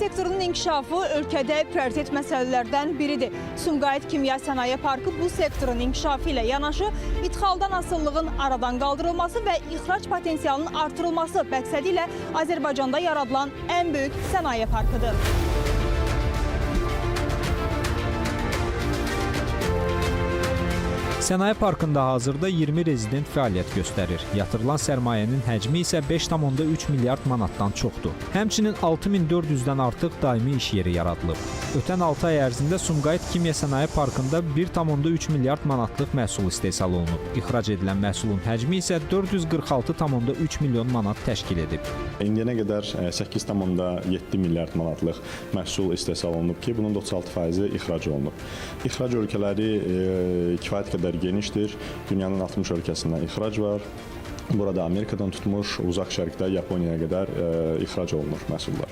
sektorunun inkişafı ölkədə prioritet məsələlərdən biridir. Sumqayıt Kimya Sənaye Parkı bu sektorun inkişafı ilə yanaşı ithxaldan asıllığın aradan qaldırılması və ixrac potensialının artırılması məqsədi ilə Azərbaycanda yaradılan ən böyük sənaye parkıdır. Sənaye parkında hazırda 20 rezident fəaliyyət göstərir. Yatırılan sərmayənin həcmi isə 5,3 milyard manatdan çoxdur. Həmçinin 6400-dən artıq daimi iş yeri yaradılıb. Ötən 6 ay ərzində Sumqayıt Kimya Sənaye Parkında 1,3 milyard manatlıq məhsul istehsal olunub. İxrac edilən məhsulun həcmi isə 446,3 milyon manat təşkil edib. İndiyənə qədər e, 8,7 milyard manatlıq məhsul istehsal olunub ki, bunun da 36%-i ixrac olunub. İxrac ölkələri e, kifayət qədər genişdir. Dünyanın 60 ölkəsindən ixrac var. Burada Amerikadan tutmuş, uzaq şərqdə Yaponiyaya qədər e, ixrac olunur məhsullar.